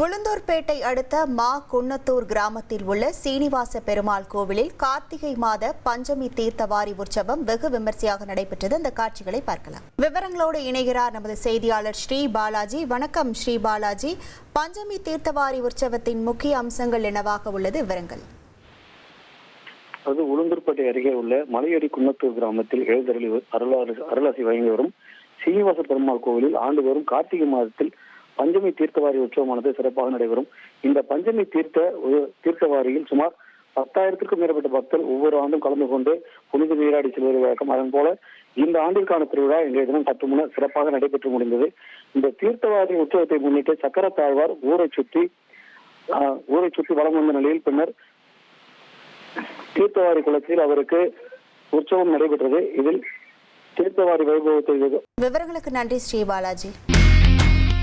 உளுந்தூர்பேட்டை அடுத்த மா குன்னத்தூர் கிராமத்தில் உள்ள சீனிவாச பெருமாள் கோவிலில் கார்த்திகை மாத பஞ்சமி தீர்த்தவாரி உற்சவம் வெகு விமர்சையாக நடைபெற்றது. அந்த காட்சிகளை பார்க்கலாம். விவரங்களோடு இணைகிறார் நமது செய்தியாளர் ஸ்ரீ பாலாஜி. வணக்கம் ஸ்ரீ பாலாஜி. பஞ்சமி தீர்த்தவாரி உற்சவத்தின் முக்கிய அம்சங்கள் என்னவாக உள்ளது? விவரங்கள். அது உளுந்தூர்பேட்டை அருகே உள்ள மலையடி குன்னத்தூர் கிராமத்தில் எழுதருளி அருளாசி அருளாசி வழங்கி வரும் சீனிவாச பெருமாள் கோவிலில் ஆண்டுதோறும் கார்த்திகை மாதத்தில் பஞ்சமி தீர்த்தவாரி உற்சவமானது சிறப்பாக நடைபெறும். இந்த பஞ்சமி தீர்த்த தீர்த்தவாரியில் சுமார் பத்தாயிரத்திற்கும் மேற்பட்ட பக்தர்கள் ஒவ்வொரு ஆண்டும் கலந்து கொண்டு புனித நீராடி செல்வது வழக்கம். அதன் போல இந்த ஆண்டிற்கான திருவிழா இன்றைய தினம் சற்று முன்னர் சிறப்பாக நடைபெற்று முடிந்தது. இந்த தீர்த்தவாரி உற்சவத்தை முன்னிட்டு சக்கர தாழ்வார் ஊரை சுற்றி ஆஹ், ஊரை சுற்றி வளம் வந்த நிலையில் பின்னர் தீர்த்தவாரி குளத்தில் அவருக்கு உற்சவம் நடைபெற்றது. இதில் தீர்த்தவாரி வைபவத்தை விவரங்களுக்கு நன்றி ஸ்ரீ பாலாஜி.